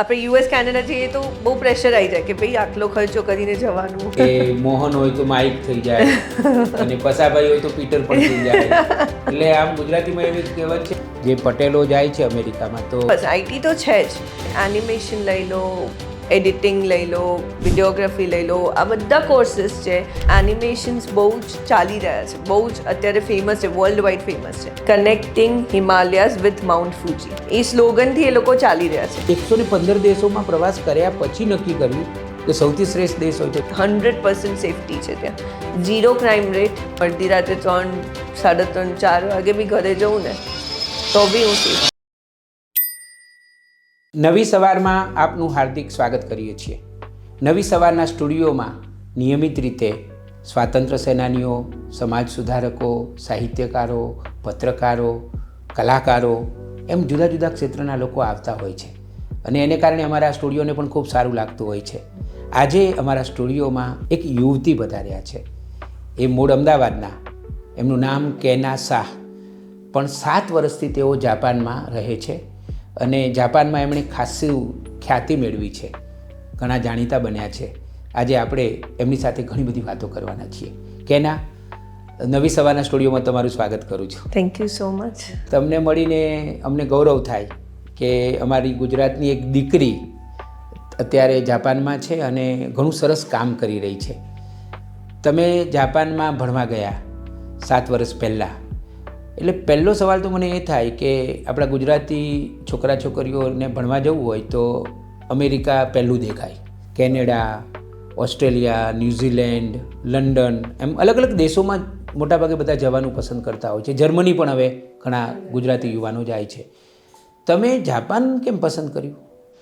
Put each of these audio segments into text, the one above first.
આપણે US Canada જઈએ તો બહુ પ્રેશર આવી જાય કે ભાઈ આટલો ખર્ચો કરીને જવાનું. કે મોહન હોય તો માઇક થઈ જાય અને પસાભાઈ હોય તો પીટર પણ થઈ જાય. એટલે આમ ગુજરાતીમાં એવી કહેવત છે જે પટેલો જાય છે અમેરિકામાં તો બસ આઈટી તો છે જ. એનિમેશન લઈ લો એડિટિંગ લઈ લો વિડીયોગ્રાફી લઈ લો આ બધા કોર્સીસ છે. એનિમેશન્સ બહુ જ ચાલી રહ્યા છે. બહુ જ અત્યારે ફેમસ છે વર્લ્ડ વાઇડ ફેમસ છે. Connecting Himalayas with Mount Fuji એ સ્લોગનથી એ લોકો ચાલી રહ્યા છે. એકસો ને પંદર દેશોમાં પ્રવાસ કર્યા પછી નક્કી કર્યું કે સૌથી શ્રેષ્ઠ દેશ હોય છે. હંડ્રેડ પર્સન્ટ સેફટી છે ત્યાં. ઝીરો ક્રાઇમ રેટ અડધી રાતે ત્રણ સાડા ત્રણ ચાર વાગે બી ઘરે જવું ને તો બી હું સેફ નવી સવારમાં આપનું હાર્દિક સ્વાગત કરીએ છીએ. નવી સવારના સ્ટુડિયોમાં નિયમિત રીતે સ્વાતંત્ર્ય સેનાનીઓ, સમાજ સુધારકો, સાહિત્યકારો, પત્રકારો, કલાકારો એમ જુદા જુદા ક્ષેત્રના લોકો આવતા હોય છે. અને એને કારણે અમારા સ્ટુડિયોને પણ ખૂબ સારું લાગતું હોય છે. આજે અમારા સ્ટુડિયોમાં એક યુવતી પધાર્યા છે. એ મૂળ અમદાવાદના, એમનું નામ કેના શાહ. પણ સાત વર્ષથી તેઓ જાપાનમાં રહે છે. અને જાપાનમાં એમણે ખાસી ખ્યાતિ મેળવી છે. ઘણા જાણીતા બન્યા છે. આજે આપણે એમની સાથે ઘણી બધી વાતો કરવાના છીએ. કેના નવી સવારના સ્ટુડિયોમાં તમારું સ્વાગત કરું છું. થેન્ક યુ સો મચ તમને મળીને અમને ગૌરવ થાય કે અમારી ગુજરાતની એક દીકરી અત્યારે જાપાનમાં છે અને ઘણું સરસ કામ કરી રહી છે. તમે જાપાનમાં ભણવા ગયા સાત વર્ષ પહેલાં. એટલે પહેલો સવાલ તો મને એ થાય કે આપણા ગુજરાતી છોકરા છોકરીઓને ભણવા જવું હોય તો અમેરિકા પહેલું દેખાય. Canada, Australia, New Zealand, London એમ અલગ અલગ દેશોમાં મોટાભાગે બધા જવાનું પસંદ કરતા હોય છે. જર્મની પણ હવે ઘણા ગુજરાતી યુવાનો જાય છે. તમે જાપાન કેમ પસંદ કર્યું?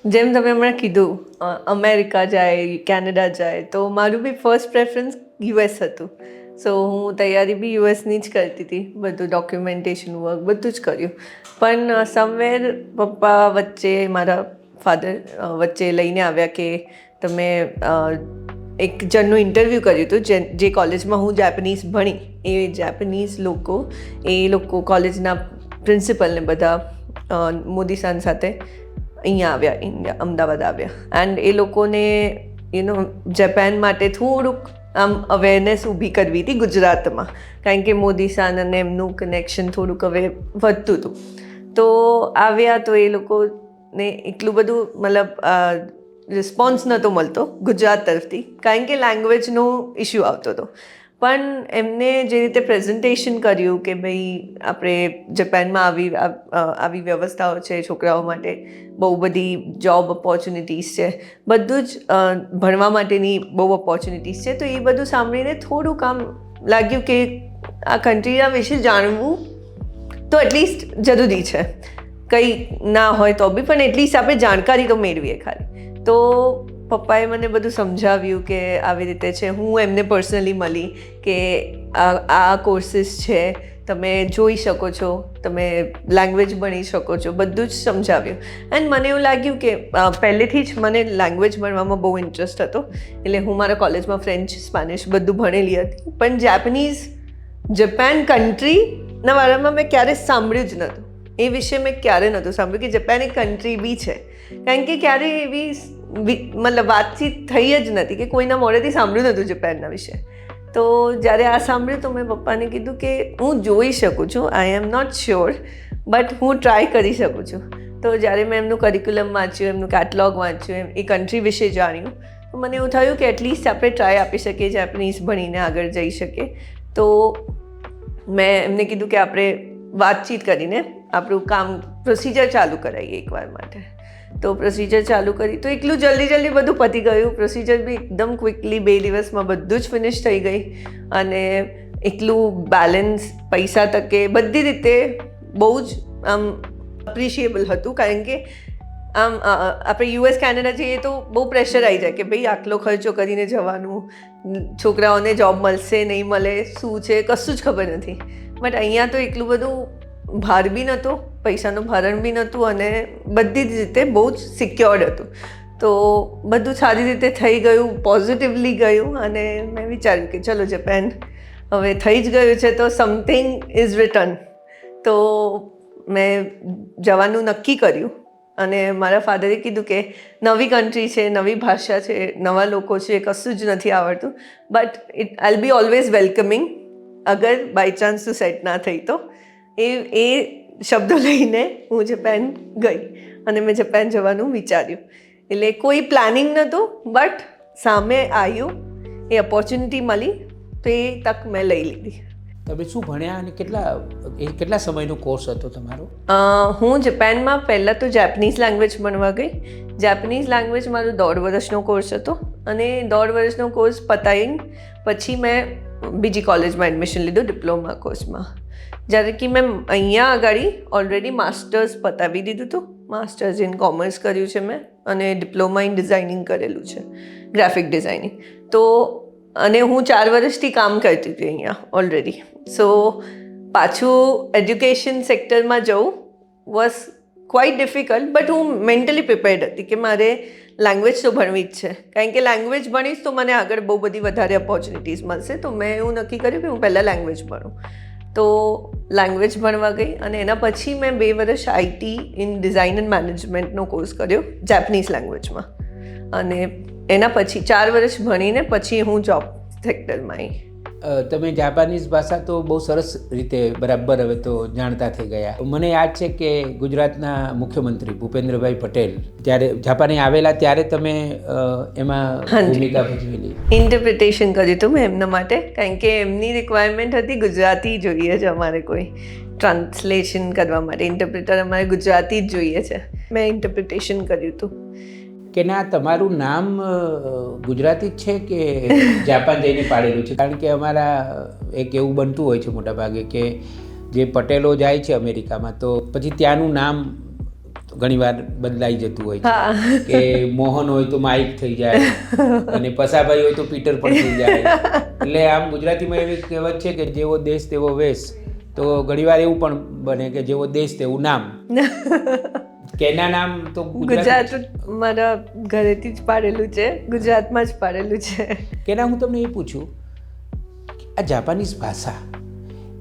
જેમ તમે હમણાં કીધું અમેરિકા જાય, કેનેડા જાય, તો મારું બી ફર્સ્ટ પ્રેફરન્સ યુએસ હતું. સો હું તૈયારી બી યુએસની જ કરતી હતી. બધું ડોક્યુમેન્ટેશન વર્ક બધું જ કર્યું. પણ સમવેર પપ્પા વચ્ચે, મારા ફાધર વચ્ચે લઈને આવ્યા કે તમે એક જણનું ઇન્ટરવ્યૂ કર્યું હતું, જે કોલેજમાં હું જેપનીઝ ભણી. એ જેપનીઝ લોકો, એ લોકો કોલેજના પ્રિન્સિપલને બધા મોદી સાન સાથે અહીંયા આવ્યા ઇન્ડિયા અમદાવાદ આવ્યા. એન્ડ એ લોકોને યુ નો જાપાન માટે થોડુંક આમ અવેરનેસ ઊભી કરવી હતી ગુજરાતમાં. કારણ કે મોદી સાન અને એમનું કનેક્શન થોડુંક હવે વધતું હતું. તો આવ્યા તો એ લોકોને એટલું બધું મતલબ રિસ્પોન્સ નહોતો મળતો ગુજરાત તરફથી. કારણ કે લેંગ્વેજનો ઇશ્યુ આવતો હતો. પણ એમને જે રીતે પ્રેઝન્ટેશન કર્યું કે ભાઈ આપણે જપાનમાં આવી આવી વ્યવસ્થાઓ છે છોકરાઓ માટે, બહુ બધી જોબ ઓપોર્ચ્યુનિટીઝ છે, બધું જ ભણવા માટેની બહુ ઓપોર્ચ્યુનિટીઝ છે, તો એ બધું સાંભળીને થોડુંક આમ લાગ્યું કે આ કન્ટ્રીના વિશે જાણવું તો એટલીસ્ટ જરૂરી છે. કંઈ ના હોય તો બી, પણ એટલીસ્ટ આપણે જાણકારી તો મેળવીએ ખાલી. તો પપ્પાએ મને બધું સમજાવ્યું કે આવી રીતે છે. હું એમને પર્સનલી મળી કે આ આ કોર્સીસ છે. તમે જોઈ શકો છો. તમે લેંગ્વેજ ભણી શકો છો. બધું જ સમજાવ્યું. એન્ડ મને એવું લાગ્યું કે પહેલેથી જ મને લેંગ્વેજ ભણવામાં બહુ ઇન્ટરેસ્ટ હતો. એટલે હું મારા કોલેજમાં ફ્રેન્ચ સ્પાનિશ બધું ભણેલી હતી. પણ જેપનીઝ જપાન કન્ટ્રીના બારામાં મેં ક્યારે સાંભળ્યું જ નહોતું. એ વિશે મેં ક્યારે નહોતું સાંભળ્યું કે જપાન એક કન્ટ્રી બી છે. કારણ કે ક્યારે એવી મતલબ વાતચીત થઈ જ નથી કે કોઈના મોઢેથી સાંભળ્યું નહોતું જપાનના વિશે. તો જ્યારે આ સાંભળ્યું તો મેં પપ્પાને કીધું કે હું જોઈ શકું છું I am not sure but હું ટ્રાય કરી શકું છું. તો જ્યારે મેં એમનું કરિક્યુલમ વાંચ્યું, એમનું કેટલોગ વાંચ્યું, એમ એ કન્ટ્રી વિશે જાણ્યું, તો મને એવું થયું કે એટલીસ્ટ આપણે ટ્રાય આપી શકીએ જેપનીઝ ભણીને આગળ જઈ શકીએ. તો મેં એમને કીધું કે આપણે વાતચીત કરીને આપણું કામ પ્રોસિજર ચાલુ કરાવીએ એકવાર માટે. તો પ્રોસિજર ચાલુ કરી. તો એટલું જલ્દી જલ્દી બધું પતી ગયું. પ્રોસિજર બી એકદમ ક્વિકલી બે દિવસમાં બધું જ ફિનિશ થઈ ગઈ. અને એટલું બેલેન્સ પૈસા તકે બધી રીતે બહુ જ, આમ અપ્રિશિએબલ હતું. કારણ કે, આમ આપણે યુએસ કેનેડા જઈએ તો બહુ પ્રેશર આવી જાય કે ભાઈ આટલો ખર્ચો કરીને જવાનું. છોકરાઓને જોબ મળશે, નહીં મળે, શું છે, કશું જ ખબર નથી. બટ અહીંયા તો એટલું બધું ભાર બી નહોતો, પૈસાનું ભારણ બી નહોતું અને બધી જ રીતે બહુ જ સિક્યોર્ડ હતું. તો બધું સારી રીતે થઈ ગયું પોઝિટિવલી ગયું અને મેં વિચાર્યું કે ચલો જપેન હવે થઈ જ ગયું છે તો સમથિંગ ઇઝ રિટર્ન તો મેં જવાનું નક્કી કર્યું અને મારા ફાધરે કીધું કે નવી કન્ટ્રી છે, નવી ભાષા છે, નવા લોકો છે, કશું જ નથી આવડતું. But it'll be always welcoming અગર બાય ચાન્સ સેટ ના થઈ તો. એ એ શબ્દો લઈને હું જપાન ગઈ અને મેં જપાન જવાનું વિચાર્યું. એટલે કોઈ પ્લાનિંગ નહોતું બટ સામે આવ્યું એ ઓપોર્ચ્યુનિટી મળી તો એ તક મેં લઈ લીધી. તમે શું ભણ્યા અને કેટલા એ કેટલા સમયનો કોર્સ હતો તમારો? હું જપાનમાં પહેલાં તો જેપનીઝ લેંગ્વેજ ભણવા ગઈ. જેપનીઝ લેંગ્વેજ મારો દોઢ વર્ષનો કોર્સ હતો અને દોઢ વર્ષનો કોર્સ પતાવીને પછી મેં બીજી કોલેજમાં એડમિશન લીધું ડિપ્લોમા કોર્સમાં જ્યારે કે મેં અહીંયા આગળ ઓલરેડી માસ્ટર્સ પતાવી દીધું હતું. માસ્ટર્સ ઇન કોમર્સ કર્યું છે મેં અને ડિપ્લોમા ઇન ડિઝાઇનિંગ કરેલું છે ગ્રાફિક ડિઝાઇનિંગ તો અને હું ચાર વર્ષથી કામ કરતી હતી અહીંયા ઓલરેડી સો પાછું એજ્યુકેશન સેક્ટરમાં જવું વોઝ ક્વાઇટ ડિફિકલ્ટ બટ હું મેન્ટલી પ્રિપેર્ડ હતી કે મારે લેંગ્વેજ તો ભણવી જ છે. કારણ કે લેંગ્વેજ ભણીશ તો મને આગળ બહુ બધી વધારે ઓપોર્ચ્યુનિટીઝ મળશે. તો મેં એવું નક્કી કર્યું કે હું પહેલાં લેંગ્વેજ ભણું. તો લેંગ્વેજ ભણવા ગઈ અને એના પછી મેં બે વર્ષ આઈટી ઇન ડિઝાઇન એન્ડ મેનેજમેન્ટનો કોર્સ કર્યો જેપનીઝ લેંગ્વેજમાં અને એના પછી ચાર વર્ષ ભણીને પછી હું જોબ સેક્ટરમાં આવી તમે જાપાનીઝ ભાષા તો બહુ સરસ રીતે બરાબર હવે તો જાણતા થઈ ગયા. મને યાદ છે કે ગુજરાતના મુખ્યમંત્રી ભૂપેન્દ્રભાઈ પટેલ જ્યારે જાપાને આવેલા ત્યારે તમે એમાં. ભૂમિકા ભજવેલી. ઇન્ટરપ્રિટેશન કર્યું હતું મેં એમના માટે કારણ કે એમની રિક્વાયરમેન્ટ હતી ગુજરાતી જોઈએ છે અમારે કોઈ ટ્રાન્સલેશન કરવા માટે. ઇન્ટરપ્રિટર અમારે ગુજરાતી જ જોઈએ છે. મેં ઇન્ટરપ્રિટેશન કર્યું હતું. કે ના તમારું નામ ગુજરાતી જ છે કે જાપાન જઈને પાડેલું છે? કારણ કે અમારા એક એવું બનતું હોય છે મોટાભાગે કે જે પટેલો જાય છે અમેરિકામાં તો પછી ત્યાંનું નામ ઘણીવાર બદલાઈ જતું હોય છે. કે મોહન હોય તો માઇક થઈ જાય અને પસાભાઈ હોય તો પીટર પણ થઈ જાય. એટલે આમ ગુજરાતીમાં એવી કહેવત છે કે જેવો દેશ તેવો વેશ. તો ઘણીવાર એવું પણ બને કે જેવો દેશ તેવું નામ. કેના નામ તો ગુજરાત મારા ઘરેથી જ પાડેલું છે. ગુજરાતમાં જ પાડેલું છે. કેના હું તમને એ પૂછું આ જાપાનીઝ ભાષા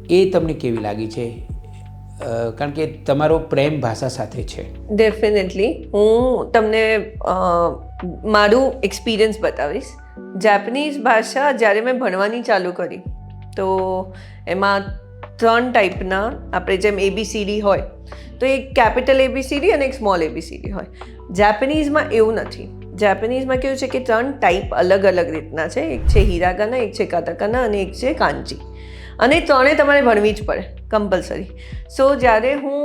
એ તમને કેવી લાગી છે? કારણ કે તમારો પ્રેમ ભાષા સાથે છે. ડેફિનેટલી હું તમને મારું એક્સપિરિયન્સ બતાવીશ. જાપાનીઝ ભાષા જ્યારે મેં ભણવાની ચાલુ કરી તો એમાં ત્રણ ટાઈપના આપણે જેમ એબીસીડી હોય, તો એક કેપિટલ એબીસીડી અને એક સ્મોલ એબીસીડી હોય. જેપનીઝમાં એવું નથી. જેપનીઝમાં કેવું છે કે ત્રણ ટાઈપ અલગ અલગ રીતના છે. એક છે હીરાગાના એક છે કાતાકાના અને એક છે કાંચી અને ત્રણે તમારે ભણવી જ પડે કમ્પલસરી સો જ્યારે હું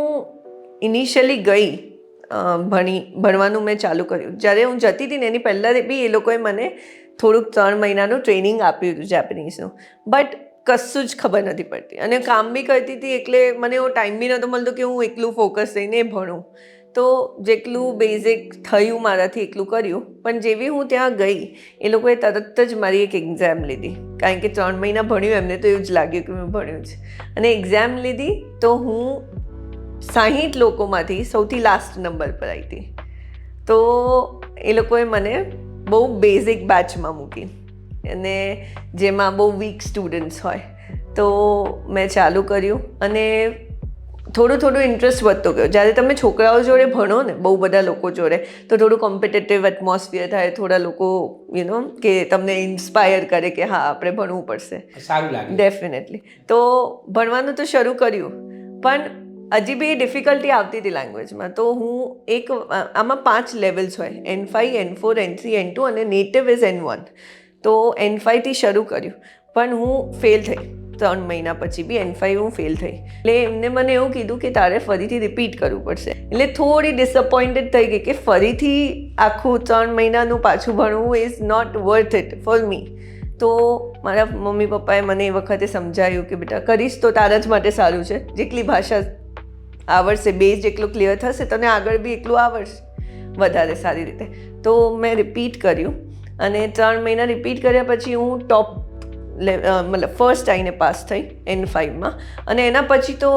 ઇનિશિયલી ગઈ ભણી, ભણવાનું મેં ચાલુ કર્યું. જ્યારે હું જતી હતી ને એની પહેલાં બી એ લોકોએ મને થોડુંક ત્રણ મહિનાનું ટ્રેનિંગ આપ્યું હતું જેપનીઝનું. બટ કશું જ ખબર નથી પડતી. અને કામ બી કરતી હતી એટલે મને એવો ટાઈમ બી નહોતો મળતો કે હું એકલું ફોકસ થઈને ભણું. તો જેટલું બેઝિક થયું મારાથી એટલું કર્યું. પણ જેવી હું ત્યાં ગઈ, એ લોકોએ તરત જ મારી એક એક્ઝામ લીધી. કારણ કે ત્રણ મહિના ભણ્યું એમને તો એવું જ લાગ્યું કે મેં ભણ્યું છે અને એક્ઝામ લીધી તો હું સાહીઠ લોકોમાંથી સૌથી લાસ્ટ નંબર પર આવી હતી. તો એ લોકોએ મને બહુ બેઝિક બેચમાં મૂકી. અને જેમાં બહુ વીક સ્ટુડન્ટ્સ હોય. તો મેં ચાલુ કર્યું અને થોડું થોડું ઇન્ટરેસ્ટ વધતો ગયો. જ્યારે તમે છોકરાઓ જોડે ભણો ને બહુ બધા લોકો જોડે તો થોડું કોમ્પિટેટિવ એટમોસ્ફિયર થાય થોડા લોકો યુ નો કે તમને ઇન્સ્પાયર કરે કે હા આપણે ભણવું પડશે. સારું લાગે. ડેફિનેટલી તો ભણવાનું તો શરૂ કર્યું પણ હજી બી ડિફિકલ્ટી આવતી હતી લેંગ્વેજમાં તો હું એક આમાં પાંચ લેવલ્સ હોય. N five N four N three N two અને નેટિવ ઇઝ એન વન તો એન ફાઇવથી શરૂ કર્યું. પણ હું ફેલ થઈ. ત્રણ મહિના પછી બી એન ફાઈવ હું ફેલ થઈ. એટલે એમને મને એવું કીધું કે તારે ફરીથી રિપીટ કરવું પડશે. એટલે થોડી ડિસઅપોઇન્ટેડ થઈ ગઈ કે ફરીથી આખું ત્રણ મહિનાનું પાછું ભણવું is not worth it for me તો મારા મમ્મી પપ્પાએ મને એ વખતે સમજાયું કે બેટા કરીશ તો તારા જ માટે સારું છે. જેટલી ભાષા આવડશે બેઝ જેટલું ક્લિયર થશે, તને આગળ બી એટલું આવડશે. વધારે સારી રીતે. તો મેં રિપીટ કર્યું. અને ત્રણ મહિના રિપીટ કર્યા પછી હું ટોપ મતલબ ફર્સ્ટ આવીને પાસ થઈ એન ફાઇવમાં અને એના પછી તો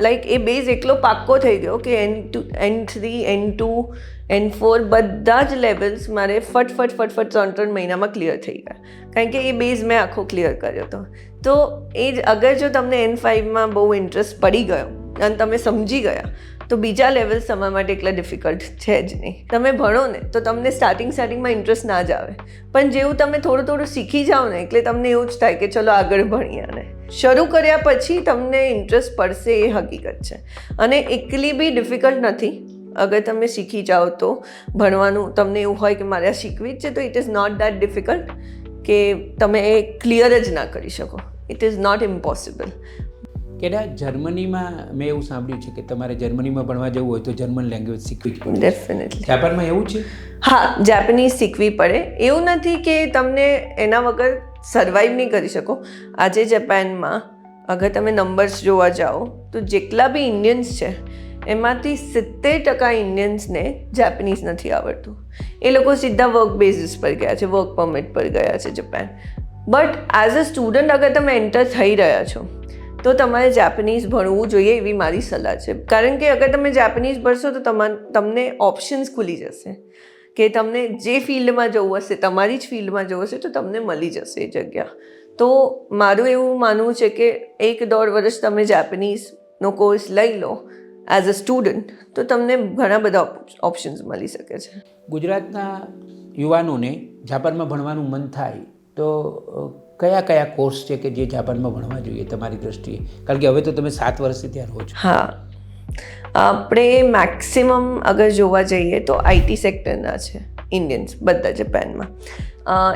લાઈક એ બેઝ એટલો પાક્કો થઈ ગયો કે N two N three N two N four બધા જ લેવલ્સ મારે ફટફટ ફટ ફટ ફટ ત્રણ ત્રણ મહિનામાં ક્લિયર થઈ ગયા. કારણ કે એ બેઝ મેં આખો ક્લિયર કર્યો હતો. તો એ જ, અગર જો તમને એન ફાઇવમાં બહુ ઇન્ટરેસ્ટ પડી ગયો, અને તમે સમજી ગયા તો બીજા લેવલ્સ તમારા માટે એટલા ડિફિકલ્ટ છે જ નહીં. તમે ભણો ને, તો તમને સ્ટાર્ટિંગ સ્ટાર્ટિંગમાં ઇન્ટરેસ્ટ ના જ આવે. પણ જેવું તમે થોડું થોડું શીખી જાઓ ને, એટલે તમને એવું જ થાય કે ચલો આગળ ભણીએ અને શરૂ કર્યા પછી તમને ઇન્ટરેસ્ટ પડશે એ હકીકત છે. અને એકલી બી ડિફિકલ્ટ નથી. અગર તમે શીખી જાઓ તો ભણવાનું, તમને એવું હોય કે મારે આ શીખવી જ છે, તો it is not that difficult કે તમે એ ક્લિયર જ ના કરી શકો. ઇટ ઇઝ નોટ ઇમ્પોસિબલ કેડા જર્મનીમાં મેં એવું સાંભળ્યું છે કે તમારે જર્મનીમાં ભણવા જવું હોય તો જર્મન લેંગ્વેજ શીખવી જ પડે ડેફિનેટલી જાપાનમાં એવું છે? હા જાપાનીઝ શીખવી પડે. એવું નથી કે તમને એના વગર સર્વાઈવ નહીં કરી શકો. આજે જાપાનમાં અગર તમે નંબર્સ જોવા જાઓ તો જેટલા બી ઇન્ડિયન્સ છે એમાંથી સિત્તેર ટકા ઇન્ડિયન્સને જેપનીઝ નથી આવડતું. એ લોકો સીધા વર્ક બેઝિસ પર ગયા છે વર્ક પરમિટ પર ગયા છે Japan but as a student અગર તમે એન્ટર થઈ રહ્યા છો તો તમારે જાપાનીઝ ભણવું જોઈએ એવી મારી સલાહ છે. કારણ કે અગર તમે જાપાનીઝ ભણશો તો તમા તમને ઓપ્શન્સ ખુલી જશે. કે તમને જે ફિલ્ડમાં જવું હશે, તમારી જ ફિલ્ડમાં જવું હશે, તો તમને મળી જશે એ જગ્યા. તો મારું એવું માનવું છે કે એક દોઢ વર્ષ તમે જાપાનીઝનો કોર્સ લઈ લો એઝ અ સ્ટુડન્ટ તો તમને ઘણા બધા ઓપ્શન્સ મળી શકે છે. ગુજરાતના યુવાનોને જાપાનમાં ભણવાનું મન થાય તો કયા કયા કોર્સ છે કે જે જાપાનમાં ભણવા જોઈએ તમારી દ્રષ્ટિએ? કારણ કે હવે તો તમે સાત વર્ષથી ત્યાં રહો છો. હા. આપણે મેક્સિમમ અગર જોવા જઈએ તો આઈટી સેક્ટરના છે ઇન્ડિયન્સ બધા જાપાનમાં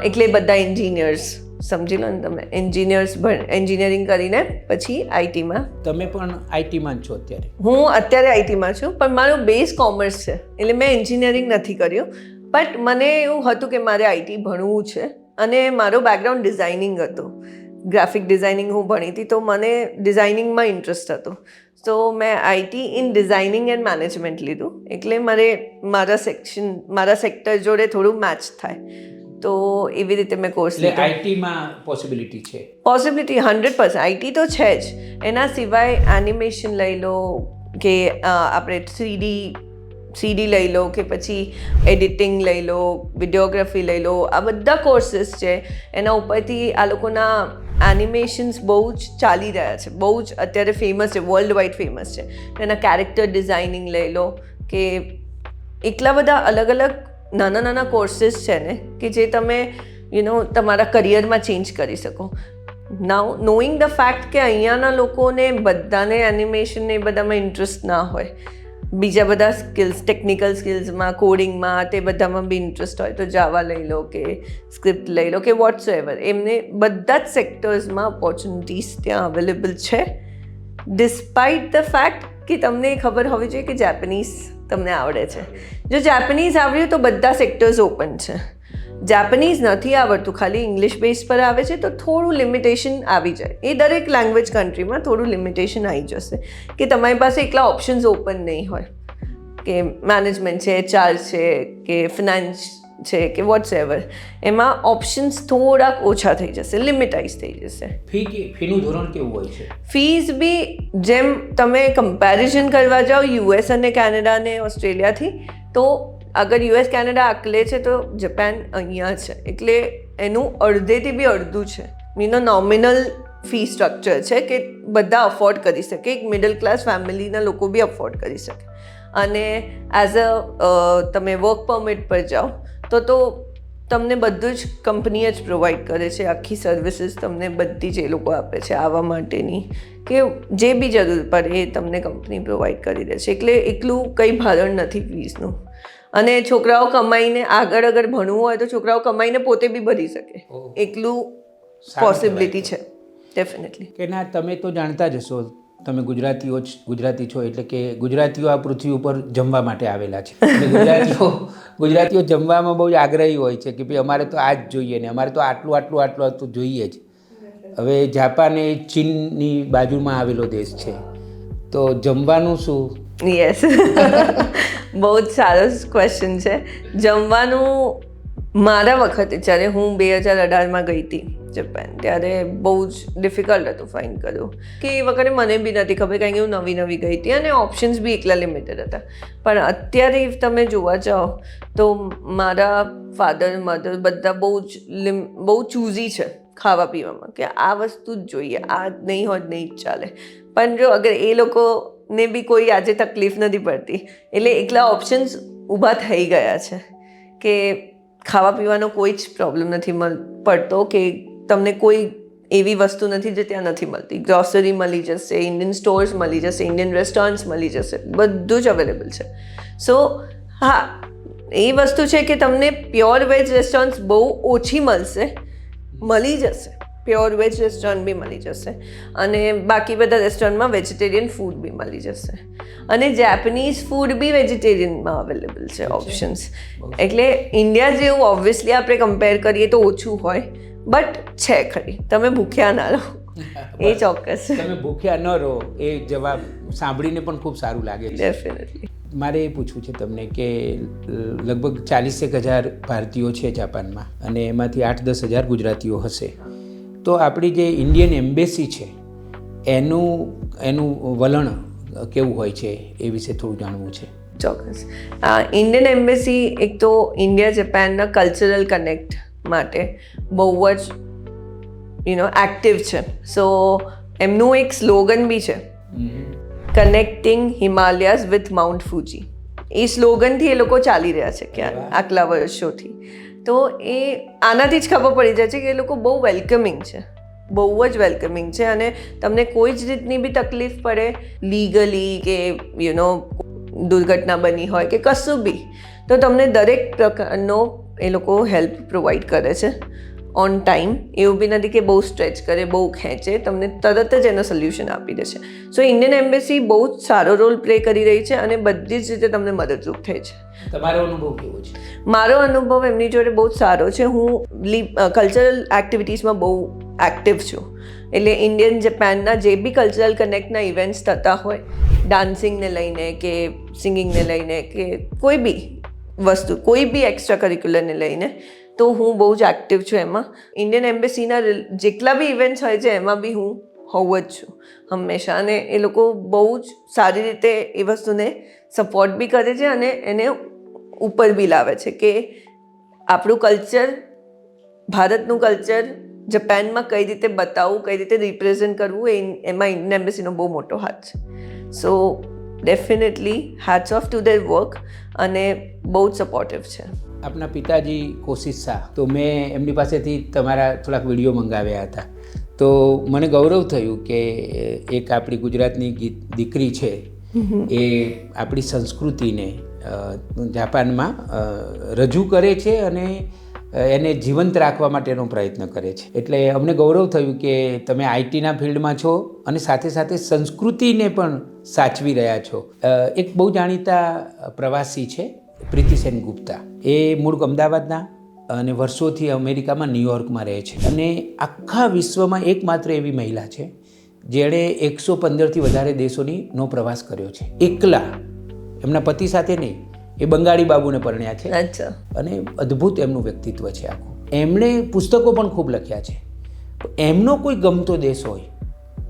એટલે બધા એન્જિનિયર્સ સમજી લો ને તમે એન્જિનિયર્સ એન્જિનિયરિંગ કરીને પછી આઈટીમાં તમે પણ આઈટીમાં જ છો અત્યારે? હું અત્યારે આઈટીમાં છું પણ મારું બેઝ કોમર્સ છે. એટલે મેં એન્જિનિયરિંગ નથી કર્યું બટ મને એવું હતું કે મારે આઈટી ભણવું છે. અને મારો બેકગ્રાઉન્ડ ડિઝાઇનિંગ હતો. ગ્રાફિક ડિઝાઇનિંગ હું ભણી હતી તો મને ડિઝાઇનિંગમાં ઇન્ટરેસ્ટ હતો. તો મેં IT in designing and management લીધું. એટલે મારે મારા સેક્શન મારા સેક્ટર જોડે થોડું મેચ થાય. તો એવી રીતે મેં કોર્સ લીધો. આઈટીમાં પોસિબિલિટી છે? પોસિબિલિટી હંડ્રેડ પર્સન્ટ આઈટી તો છે જ. એના સિવાય એનિમેશન લઈ લો કે આપણે થ્રીડી થ્રીડી લઈ લો કે પછી એડિટિંગ લઈ લો વિડીયોગ્રાફી લઈ લો, આ બધા કોર્સીસ છે. એના ઉપરથી આ લોકોના એનિમેશન્સ બહુ જ ચાલી રહ્યા છે. બહુ જ અત્યારે ફેમસ છે વર્લ્ડ વાઇડ ફેમસ છે. એના કેરેક્ટર ડિઝાઇનિંગ લઈ લો કે એટલા બધા અલગ અલગ નાના નાના કોર્સીસ છે ને કે જે તમે યુ નો તમારા કરિયરમાં ચેન્જ કરી શકો. નાવ નોઈંગ ધ ફેક્ટ કે અહીંયાના લોકોને બધાને એનિમેશન એ બધામાં ઇન્ટરેસ્ટ ના હોય બીજા બધા સ્કિલ્સ ટેકનિકલ સ્કિલ્સમાં કોડિંગમાં તે બધામાં બી ઇન્ટરેસ્ટ હોય તો જાવા લઈ લો કે સ્ક્રિપ્ટ લઈ લો કે વોટ્સ એવર એમને બધા જ સેક્ટર્સમાં ઓપોર્ચ્યુનિટીઝ ત્યાં અવેલેબલ છે. ડિસ્પાઇટ ધ ફેક્ટ કે તમને ખબર હોવી જોઈએ કે જેપનીઝ તમને આવડે છે. જો જેપનીઝ આવડ્યું તો બધા સેક્ટર્સ ઓપન છે. જાપાનીઝ નથી આવડતું ખાલી ઇંગ્લિશ બેઝ પર આવે છે તો થોડું લિમિટેશન આવી જાય. એ દરેક લેંગ્વેજ કન્ટ્રીમાં થોડું લિમિટેશન આવી જશે કે તમારી પાસે એકલા ઓપ્શન્સ ઓપન નહીં હોય. કે મેનેજમેન્ટ છે એચઆર છે કે ફિનાન્સ છે કે વોટ્સ એવર એમાં ઓપ્શન્સ થોડાક ઓછા થઈ જશે લિમિટાઇઝ થઈ જશે. ફી ફીનું ધોરણ કેવું હોય છે? ફીસ બી જેમ તમે કમ્પેરિઝન કરવા જાઓ યુએસ અને કેનેડા અને ઓસ્ટ્રેલિયાથી તો અગર યુએસ, કેનેડા આકલે છે તો જપાન અહીંયા છે. એટલે એનું અડધેથી બી અડધું છે. મીનો નોમિનલ ફી સ્ટ્રક્ચર છે કે બધા અફોર્ડ કરી શકે. એક મિડલ ક્લાસ ફેમિલીના લોકો બી અફોર્ડ કરી શકે. અને એઝ અ, તમે વર્ક પરમિટ પર જાઓ, તો તો તમને બધું જ કંપની જ પ્રોવાઈડ કરે છે. આખી સર્વિસીસ તમને બધી જ એ લોકો આપે છે આવવા માટેની કે જે બી જરૂર પડે એ તમને કંપની પ્રોવાઈડ કરી દે છે. એટલે એટલું કંઈ ભારણ નથી ફીસનું અને છોકરાઓ કમાઈને આગળ અગર ભણવું હોય તો છોકરાઓ કમાઈને પોતે બી ભરી શકે. એટલું એકલું પોસિબિલિટી છે. ડેફિનેટલી કે ના તમે તો જાણતા જ હશો. તમે ગુજરાતીઓ જ ગુજરાતી છો એટલે કે ગુજરાતીઓ આ પૃથ્વી ઉપર જમવા માટે આવેલા છે. ગુજરાતીઓ ગુજરાતીઓ જમવામાં બહુ જ આગ્રહી હોય છે કે ભાઈ અમારે તો આ જ જોઈએ ને અમારે તો આટલું આટલું આટલું આટલું જોઈએ જ. હવે જાપાન એ ચીનની બાજુમાં આવેલો દેશ છે. તો જમવાનું શું? યસ બહુ જ સારો ક્વેશ્ચન છે. જમવાનું મારા વખતે જ્યારે હું બે હજાર અઢારમાં ગઈ હતી જપાન ત્યારે બહુ જ ડિફિકલ્ટ હતું ફાઇન કર્યું કે એ વખતે મને બી નથી ખબર કારણ કે હું નવી નવી ગઈ હતી અને ઓપ્શન્સ બી એકલા લિમિટેડ હતા. પણ અત્યારે તમે જોવા જાઓ તો મારા ફાધર મધર બધા બહુ જ લિમ બહુ ચૂઝી છે ખાવા પીવામાં કે આ વસ્તુ જ જોઈએ આ નહીં હોય નહીં જ ચાલે. પણ જો અગર એ લોકો ને બી કોઈ આજે તકલીફ નથી પડતી. એટલે એકલા ઓપ્શન્સ ઊભા થઈ ગયા છે કે ખાવા પીવાનો કોઈ જ પ્રોબ્લેમ નથી મળ પડતો કે તમને કોઈ એવી વસ્તુ નથી જે ત્યાં નથી મળતી. ગ્રોસરી મળી જશે ઇન્ડિયન સ્ટોર્સ મળી જશે ઇન્ડિયન રેસ્ટોરન્ટ્સ મળી જશે. બધું જ અવેલેબલ છે. સો હા, એ વસ્તુ છે કે તમને પ્યોર વેજ રેસ્ટોરન્ટ્સ બહુ ઓછી મળશે, મળી જશે. પ્યોર વેજ રેસ્ટોરન્ટ બી મળી જશે અને બાકી બધા રેસ્ટોરન્ટમાં વેજીટેરિયન ફૂડ બી મળી જશે. અને જેપનીઝ ફૂડ બી વેજીટેરિયનમાં અવેલેબલ છે ઓપ્શન્સ એટલે ઇન્ડિયા જેવું ઓબ્વિયસલી આપણે કમ્પેર કરીએ તો ઓછું હોય બટ છે ખરી. તમે ભૂખ્યા ના રહો. એ ચોક્કસ. તમે ભૂખ્યા ન રહો એ જવાબ સાંભળીને પણ ખૂબ સારું લાગે છે. ડેફિનેટલી મારે એ પૂછવું છે તમને કે લગભગ ચાલીસેક હજાર ભારતીયો છે જાપાનમાં અને એમાંથી આઠ દસ હજાર ગુજરાતીઓ હશે. તો આપણી જે ઇન્ડિયન એમ્બેસી છે એનું એનું વલણ કેવું હોય છે એ વિશે થોડું જાણવું છે? ચોક્કસ. ઇન્ડિયન એમ્બેસી એક તો ઇન્ડિયા જપાનના કલ્ચરલ કનેક્ટ માટે બહુ જ યુ નો એક્ટિવ છે. સો એમનું એક સ્લોગન બી છે. Connecting Himalayas with Mount Fuji એ સ્લોગનથી એ લોકો ચાલી રહ્યા છે ક્યારે આટલા વર્ષોથી. તો એ આનાથી જ ખબર પડી જાય છે કે એ લોકો બહુ વેલકમિંગ છે. બહુ જ વેલકમિંગ છે અને તમને કોઈ જ રીતની બી તકલીફ પડે લીગલી કે યુ નો દુર્ઘટના બની હોય કે કશું બી, તો તમને દરેક પ્રકારનો એ લોકો હેલ્પ પ્રોવાઈડ કરે છે. ઓન ટાઈમ એવું બી નથી કે બહુ સ્ટ્રેચ કરે બહુ ખેંચે તમને તરત જ એનો સોલ્યુશન આપી દેશે. સો ઇન્ડિયન એમ્બેસી બહુ જ સારો રોલ પ્લે કરી રહી છે અને બધી જ રીતે તમને મદદરૂપ થઈ છે. તમારો અનુભવ કેવો છે? મારો અનુભવ એમની જોડે બહુ જ સારો છે. હું કલ્ચરલ એક્ટિવિટીઝમાં બહુ એક્ટિવ છું. એટલે ઇન્ડિયન જપાનના જે બી કલ્ચરલ કનેક્ટના ઇવેન્ટ્સ થતા હોય ડાન્સિંગને લઈને કે સિંગિંગને લઈને કે કોઈ બી વસ્તુ કોઈ બી એક્સ્ટ્રા કરિક્યુલરને લઈને તો હું બહુ જ એક્ટિવ છું એમાં. ઇન્ડિયન એમ્બેસીના જેટલા બી ઇવેન્ટ્સ હોય છે, એમાં બી હું હોઉં જ છું, હંમેશા. અને એ લોકો બહુ જ સારી રીતે એ વસ્તુને સપોર્ટ બી કરે છે અને એને ઉપર બી લાવે છે કે આપણું કલ્ચર ભારતનું કલ્ચર જપાનમાં કઈ રીતે બતાવવું, કઈ રીતે રિપ્રેઝેન્ટ કરવું, એ એમાં ઇન્ડિયન એમ્બેસીનો બહુ મોટો હાથ છે. So definitely hats off to their work અને બહુ જ સપોર્ટિવ છે. આપના પિતાજી કોશિશ શાહ. તો મેં એમની પાસેથી તમારા થોડાક વીડિયો મંગાવ્યા હતા. તો મને ગૌરવ થયું કે એક આપણી ગુજરાતની ગીત દીકરી છે. એ આપણી સંસ્કૃતિને જાપાનમાં રજૂ કરે છે અને એને જીવંત રાખવા માટેનો પ્રયત્ન કરે છે. એટલે અમને ગૌરવ થયું કે તમે આઈટીના ફિલ્ડમાં છો અને સાથે સાથે સંસ્કૃતિને પણ સાચવી રહ્યા છો. એક બહુ જાણીતા પ્રવાસી છે. પ્રીતિ સેન ગુપ્તા. એ મૂળ અમદાવાદના અને વર્ષોથી અમેરિકામાં ન્યુયોર્કમાં રહે છે. અને આખા વિશ્વમાં એકમાત્ર એવી મહિલા છે જેણે એકસો પંદરથી વધારે દેશોની નો પ્રવાસ કર્યો છે. એકલા એમના પતિ સાથે નહીં એ બંગાળી બાબુને પરણ્યા છે. અને અદ્ભુત એમનું વ્યક્તિત્વ છે આખું. એમણે પુસ્તકો પણ ખૂબ લખ્યા છે. એમનો કોઈ ગમતો દેશ હોય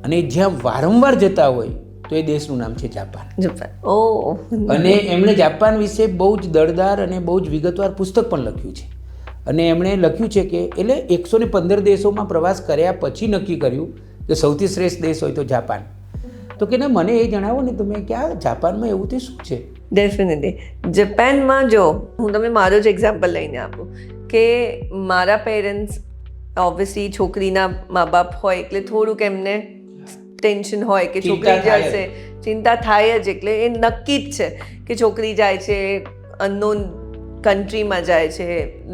અને જ્યાં વારંવાર જતા હોય તો એ દેશનું નામ છે જાપાન. જાપાન. ઓ. અને એમણે જાપાન વિશે બહુ જ દળદાર અને બહુ જ વિગતવાર પુસ્તક પણ લખ્યું છે. અને એમણે લખ્યું છે કે એટલે એકસો ને પંદર દેશોમાં પ્રવાસ કર્યા પછી નક્કી કર્યું કે સૌથી શ્રેષ્ઠ દેશ હોય તો જાપાન. તો કે ના મને એ જણાવો ને તમે કે આ જાપાનમાં એવું તે શું છે? ડેફિનેટલી જાપાનમાં જો હું તમને મારો જ એક્ઝામ્પલ લઈને આપું કે મારા પેરેન્ટ્સ ઓબ્વિયસલી છોકરીના મા બાપ હોય એટલે થોડુંક એમને ટેન્શન હોય કે છોકરી જશે. ચિંતા થાય જ એટલે એ નક્કી જ છે કે છોકરી જાય છે અનનોન કન્ટ્રીમાં જાય છે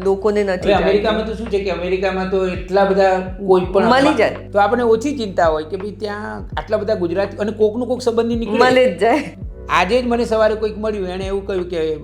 લોકોને નથી અમેરિકામાં તો શું છે કે અમેરિકામાં તો એટલા બધા કોઈ પણ મળી જાય. તો આપણે ઓછી ચિંતા હોય કે ભાઈ ત્યાં આટલા બધા ગુજરાતી અને કોકનું કોક સંબંધી નીકળે. મળી જ જાય. આજે જ મને સવારે કોઈક મળ્યું એણે એવું કહ્યું કે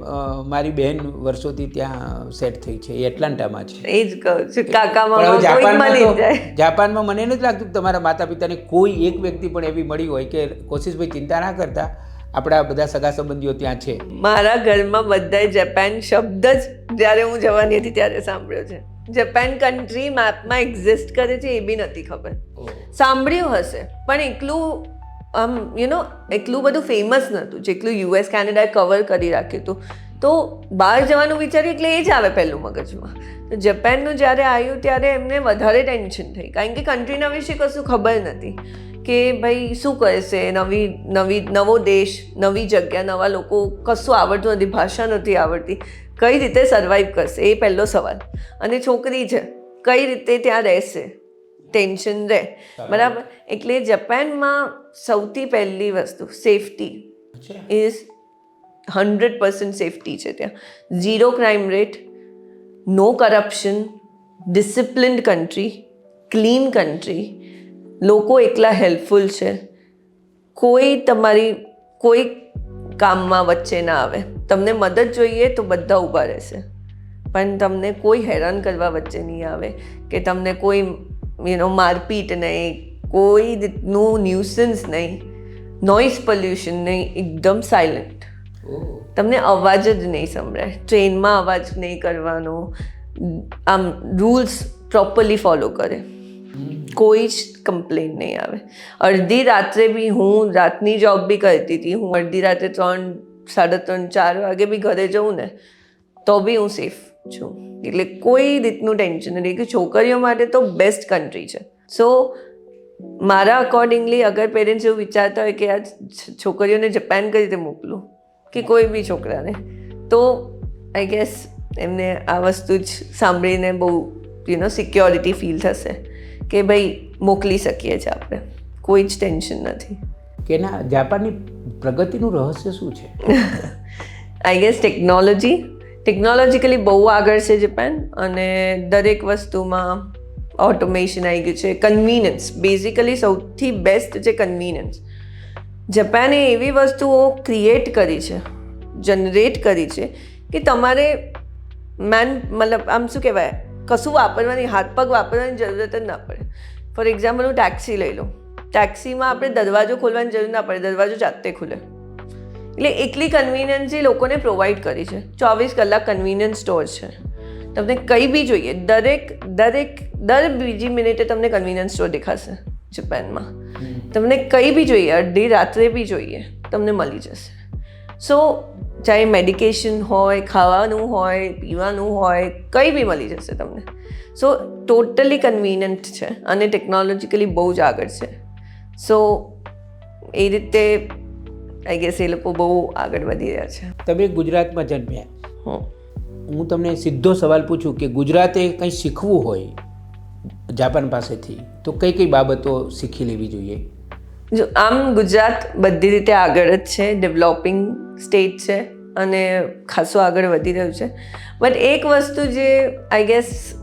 મારી બહેન વર્ષોથી ત્યાં સેટ થઈ છે એટલાન્ટામાં છે. એ જ કહું છું કાકા પણ હવે મામા કોઈ જાપાનમાં જાપાનમાં મને નથી લાગતું કે તમારા માતા પિતાને કોઈ એક વ્યક્તિ પણ એવી મળી હોય કે કોશિશભાઈ ચિંતા ના કરતા આપણા બધા સગા સંબંધીઓ ત્યાં છે. મારા ઘરમાં બધાય જાપાન શબ્દ જ જ્યારે હું જવાની હતી ત્યારે સાંભળ્યો છે. જાપાન કન્ટ્રી મેપમાં એક્ઝિસ્ટ કરે છે એ બી નથી ખબર. સાંભળ્યું હશે પણ એકલું આમ યુ નો એટલું બધું ફેમસ નહોતું, જેટલું યુએસ કેનેડાએ કવર કરી રાખ્યું હતું. તો બહાર જવાનું વિચાર્યું એટલે એ જ આવે પહેલું મગજમાં. તો જપાનનું જ્યારે આવ્યું ત્યારે એમને વધારે ટેન્શન થઈ. કારણ કે કન્ટ્રીના વિશે કશું ખબર નથી કે ભાઈ, શું કરશે નવી નવી, નવો દેશ, નવી જગ્યા, નવા લોકો કશું આવડતું નથી, ભાષા નથી આવડતી. કઈ રીતે સર્વાઈવ કરશે? એ પહેલો સવાલ. અને છોકરી છે. કઈ રીતે ત્યાં રહેશે? ટેન્શન રહે. બરાબર. એટલે જપાનમાં સૌથી પહેલી વસ્તુ safety is hundred percent safety છે ત્યાં. Zero crime rate no corruption disciplined country clean country લોકો એકલા હેલ્પફુલ છે. કોઈ તમારી કોઈ કામમાં વચ્ચે ના આવે. તમને મદદ જોઈએ તો બધા ઊભા રહેશે. પણ તમને કોઈ હેરાન કરવા વચ્ચે નહીં આવે કે તમને કોઈ યુનો મારપીટ નહીં કોઈ રીતનું ન્યુસન્સ નહીં નોઇઝ પોલ્યુશન નહીં એકદમ સાયલન્ટ તમને અવાજ જ નહીં સંભળાય. ટ્રેનમાં અવાજ નહીં કરવાનો. આમ રૂલ્સ પ્રોપરલી ફોલો કરે. કોઈ જ કમ્પ્લેન નહીં આવે. અડધી રાત્રે બી હું રાતની જોબ બી કરતી હતી. હું અડધી રાત્રે ત્રણ સાડા ત્રણ ચાર વાગે બી ઘરે જઉં ને તો બી હું સેફ છું. એટલે કોઈ રીતનું ટેન્શન નથી કે છોકરીઓ માટે તો બેસ્ટ કન્ટ્રી છે. સો મારા અકોર્ડિંગલી અગર પેરેન્ટ્સ એવું વિચારતા હોય કે આ છોકરીઓને જપાન કઈ રીતે મોકલું કે કોઈ બી છોકરાને તો આઈ ગેસ એમને આ વસ્તુ જ સાંભળીને બહુ યુ નો સિક્યોરિટી ફીલ થશે કે ભાઈ મોકલી શકીએ છીએ આપણે. કોઈ જ ટેન્શન નથી. કે ના જાપાનની પ્રગતિનું રહસ્ય શું છે? આઈ ગેસ ટેકનોલોજી ટેકનોલોજીકલી બહુ આગળ છે જપાન અને દરેક વસ્તુમાં ઓટોમેશન આવી ગયું છે. કન્વીનિયન્સ બેઝિકલી સૌથી બેસ્ટ છે કન્વીનિયન્સ જપાને એવી વસ્તુઓ ક્રિએટ કરી છે જનરેટ કરી છે કે તમારે મેન મતલબ આમ શું કહેવાય? કશું વાપરવાની, હાથ પગ વાપરવાની જરૂરત જ ના પડે. ફોર એક્ઝામ્પલ હું ટેક્સી લઈ લઉં. ટેક્સીમાં આપણે દરવાજો ખોલવાની જરૂર ના પડે, દરવાજો જાતે ખુલે. એટલે એટલી કન્વીનિયન્સ એ લોકોને પ્રોવાઈડ કરી છે ચોવીસ કલાક કન્વીનિયન્સ સ્ટોર છે. તમને કંઈ બી જોઈએ દરેક દરેક દર બીજી મિનિટે તમને કન્વીનિયન્સ સ્ટોર દેખાશે જપાનમાં તમને કંઈ બી જોઈએ અડધી રાત્રે બી જોઈએ તમને મળી જશે. સો ચાહે મેડિકેશન હોય ખાવાનું હોય પીવાનું હોય કંઈ બી મળી જશે તમને. સો ટોટલી કન્વીનિયન્ટ છે અને ટેકનોલોજીકલી બહુ જ આગળ છે. સો એ રીતે આઈ ગેસ એ લોકો બહુ આગળ વધી રહ્યા છે. તમે ગુજરાતમાં જન્મ્યા. હું તમને સીધો સવાલ પૂછું કે ગુજરાતે કંઈ શીખવું હોય જાપાન પાસેથી તો કઈ કઈ બાબતો શીખી લેવી જોઈએ? જો આમ ગુજરાત બધી રીતે આગળ જ છે ડેવલપિંગ સ્ટેટ છે અને ખાસો આગળ વધી રહ્યું છે. બટ એક વસ્તુ જે આઈ ગેસ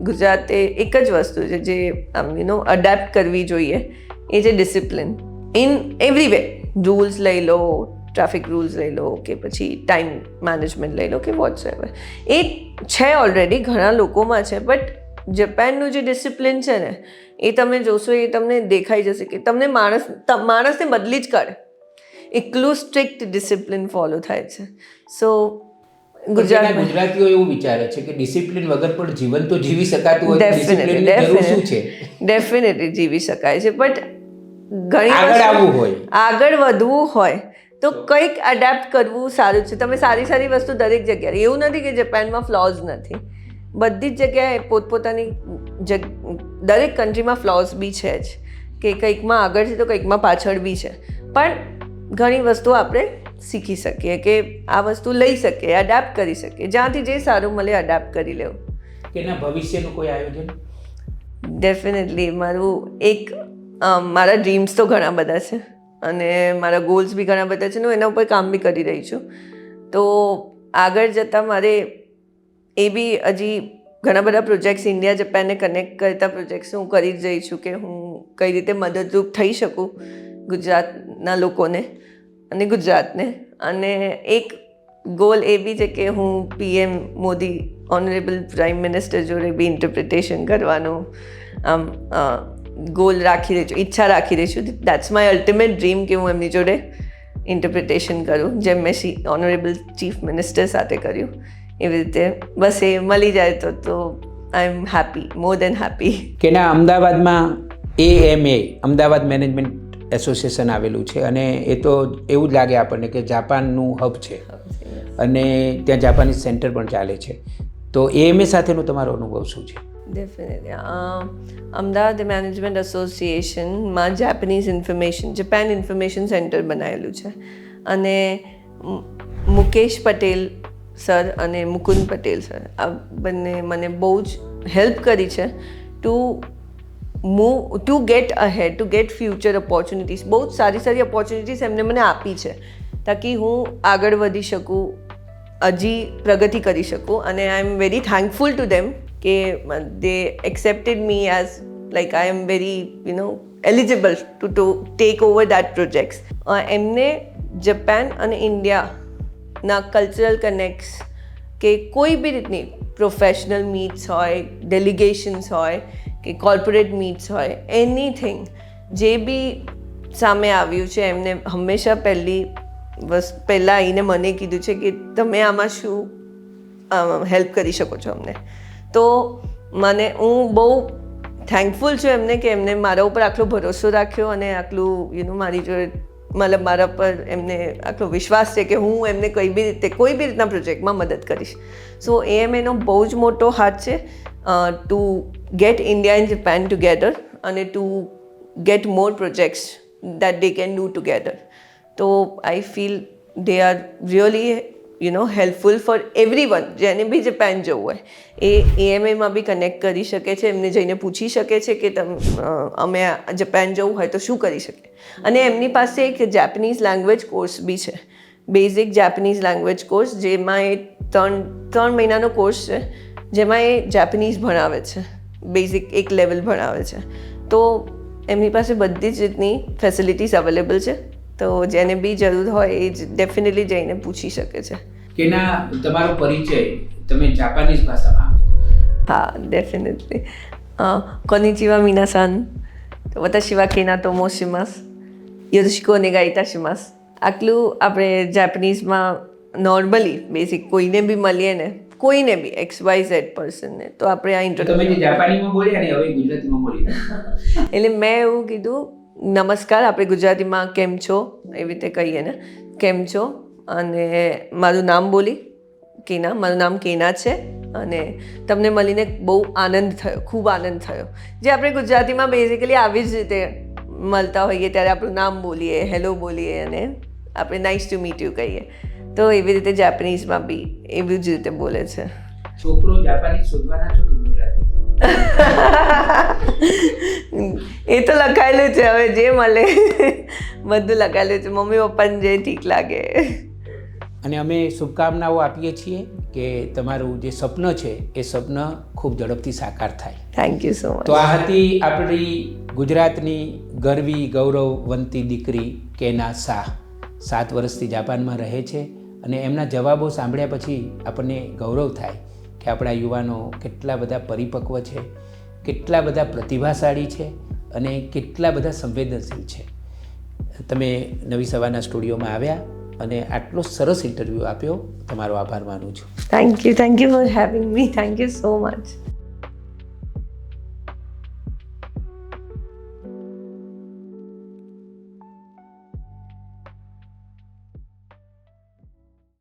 ગુજરાતે એક જ વસ્તુ છે જે આમ યુ નો અડેપ્ટ કરવી જોઈએ એ છે discipline in every way rules લઈ લો ટ્રાફિક રૂલ્સ લઈ લો કે પછી ટાઈમ મેનેજમેન્ટ લઈ લો કે વોટ્સ એવર એ છે ઓલરેડી ઘણા લોકોમાં છે બટ જપાનનું જે ડિસિપ્લિન છે ને એ તમે જોશો એ તમને દેખાઈ જશે કે તમને માણસ માણસને બદલી જ કરે એટલું સ્ટ્રિક્ટ ડિસિપ્લિન ફોલો થાય છે. સો ગુજરાત ગુજરાતીઓ એવું વિચારે છે કે ડિસિપ્લિન વગર પણ જીવન તો જીવી શકાતું હોય ડેફિનેટલી ડેફિનેટલી જીવી શકાય છે બટ ઘણી આગળ આવવું હોય. આગળ વધવું હોય. તો કંઈક અડેપ્ટ કરવું સારું છે. તમે સારી સારી વસ્તુ દરેક જગ્યાએ એવું નથી કે જપાનમાં ફ્લોઝ નથી. બધી જ જગ્યાએ પોતપોતાની જગ દરેક કન્ટ્રીમાં ફ્લોઝ બી છે જ. કે કંઈકમાં આગળ છે તો કંઈકમાં પાછળ બી છે. પણ ઘણી વસ્તુ આપણે શીખી શકીએ કે આ વસ્તુ લઈ શકીએ અડેપ્ટ કરી શકીએ. જ્યાંથી જે સારું મળે અડેપ્ટ કરી લેવું. કે એના ભવિષ્યનું કોઈ આયોજન? ડેફિનેટલી મારું એક મારા ડ્રીમ્સ તો ઘણા બધા છે અને મારા ગોલ્સ બી ઘણા બધા છે ને હું એના ઉપર કામ બી કરી રહી છું. તો આગળ જતાં મારે એ બી હજી ઘણા બધા પ્રોજેક્ટ્સ ઇન્ડિયા જપાનને કનેક્ટ કરતા પ્રોજેક્ટ્સ હું કરી જ રહી છું કે હું કઈ રીતે મદદરૂપ થઈ શકું ગુજરાતના લોકોને અને ગુજરાતને. અને એક ગોલ એ બી છે કે હું PM Modi honourable prime minister જોડે બી ઇન્ટરપ્રિટેશન કરવાનું. આમ ગોલ રાખી રહી છું ઈચ્છા રાખી રહી છું દેટ્સ માય અલ્ટિમેટ ડ્રીમ કે હું એમની જોડે ઇન્ટરપ્રિટેશન કરું જેમ મેં શી ઓનરેબલ ચીફ મિનિસ્ટર સાથે કર્યું. એવી રીતે બસ એ મળી જાય તો તો I am happy more than happy કે ના અમદાવાદમાં એ અમદાવાદ મેનેજમેન્ટ એસોસિએશન આવેલું છે અને એ તો એવું જ લાગે આપણને કે જાપાનનું હબ છે. અને ત્યાં જાપાનીઝ સેન્ટર પણ ચાલે છે. તો એએમએ સાથેનો તમારો અનુભવ શું છે? Definitely Ahmedabad management એસોસિએશનમાં Japanese information Japan information centre બનાવેલું છે. અને મુકેશ પટેલ સર અને મુકુંદ પટેલ સર, આ બંને મને બહુ જ હેલ્પ કરી છે to move to get ahead to get future opportunities બહુ જ સારી સારી ઓપોર્ચ્યુનિટીઝ એમને મને આપી છે, તાકી હું આગળ વધી શકું હજી પ્રગતિ કરી શકું, અને I am very thankful to them કે they accepted me as like I am very you know eligible to to take over that projects એમને જપાન અને ઇન્ડિયાના કલ્ચરલ કનેક્ટ્સ કે કોઈ બી રીતની પ્રોફેશનલ મીટ્સ હોય ડેલિગેશન્સ હોય, કે કોર્પોરેટ મીટ્સ હોય એનીથિંગ જે બી સામે આવ્યું છે, એમને હંમેશા પહેલી બસ પહેલાં આવીને મને કીધું છે કે તમે આમાં શું હેલ્પ કરી શકો છો અમને. તો મને, હું બહુ થેન્કફુલ છું એમને કે એમને મારા ઉપર આટલો ભરોસો રાખ્યો અને આટલું યુ નો મારી જોડે, મતલબ મારા પર એમને આટલો વિશ્વાસ છે કે હું એમને કઈ બી રીતે, કોઈ બી રીતના પ્રોજેક્ટમાં મદદ કરીશ. સો એમ એનો બહુ જ મોટો હાથ છે to get India and Japan together અને to get more projects that they can do together તો I feel they are really you know helpful for everyone જેને બી જપાન જવું હોય. એ એએમએમાં બી કનેક્ટ કરી શકે છે, એમને જઈને પૂછી શકે છે કે તમ અમે જાપાન જવું હોય તો શું કરી શકીએ અને એમની પાસે એક જેપનીઝ લેંગ્વેજ કોર્સ બી છે. બેઝિક જેપનીઝ લેંગ્વેજ કોર્સ જેમાં એ ત્રણ ત્રણ મહિનાનો કોર્સ છે, જેમાં એ જેપનીઝ ભણાવે છે. બેઝિક એક લેવલ ભણાવે છે. તો એમની પાસે બધી જ રીતની ફેસિલિટીઝ અવેલેબલ છે. તો જેને બી જરૂર હોય એ જ ડેફિનેટલી જઈને પૂછી શકે છે. કેના તમારો પરિચય તમે જાપાનીઝ ભાષામાં? હા ડેફિનેટલી કોનિચીવા મીનાસાન વતાશિવા કેના તોમો શિમાસ યોશિકો નેગાઈતા શિમાસ આટલું આપણે જાપાનીઝમાં નોર્મલી બેસિક કોઈને બી મળીએ ને કોઈને બી એક્સ વાય ઝેડ પર્સનને તો આપણે આ તો ઇન્ટરવ્યુ તમે જાપાનીમાં બોલ્યા ને હવે ગુજરાતીમાં બોલી એટલે મેં એવું કીધું નમસ્કાર આપણે ગુજરાતીમાં કેમ છો? એવી રીતે કહીએ ને. કેમ છો? અને મારું નામ બોલી કેના મારું નામ કેના છે. અને તમને મળીને બહુ આનંદ થયો ખૂબ આનંદ થયો. જે આપણે ગુજરાતીમાં બેઝિકલી આવી જ રીતે મળતા હોઈએ ત્યારે આપણું નામ બોલીએ હેલો બોલીએ અને આપણે નાઇસ ટુ મીટ યુ કહીએ. તો એવી રીતે જાપાનીઝમાં બી એવી જ રીતે બોલે છે. છોકરો જાપાનીઝ શોધવાના છો ગુજરાતી? એ તો લખાયેલું છે હવે જે મળે. બધું લખાયેલું છે. મમ્મી પપ્પાને જે ઠીક લાગે. અને અમે શુભકામનાઓ આપીએ છીએ કે તમારું જે સ્વપ્ન છે એ સપન ખૂબ ઝડપથી સાકાર થાય. થેન્ક યુ સો મચ તો આ હતી આપણી ગુજરાતની ગરવી ગૌરવવંતી દીકરી કેના શાહ. સાત વર્ષથી જાપાનમાં રહે છે અને એમના જવાબો સાંભળ્યા પછી આપણને ગૌરવ થાય કે આપણા યુવાનો કેટલા બધા પરિપક્વ છે કેટલા બધા પ્રતિભાશાળી છે અને કેટલા બધા સંવેદનશીલ છે. તમે નવી સવારના સ્ટુડિયોમાં આવ્યા અને આટલો સરસ ઇન્ટરવ્યૂ આપ્યો. તમારો આભાર માનું છું. Thank you thank you for having me thank you so much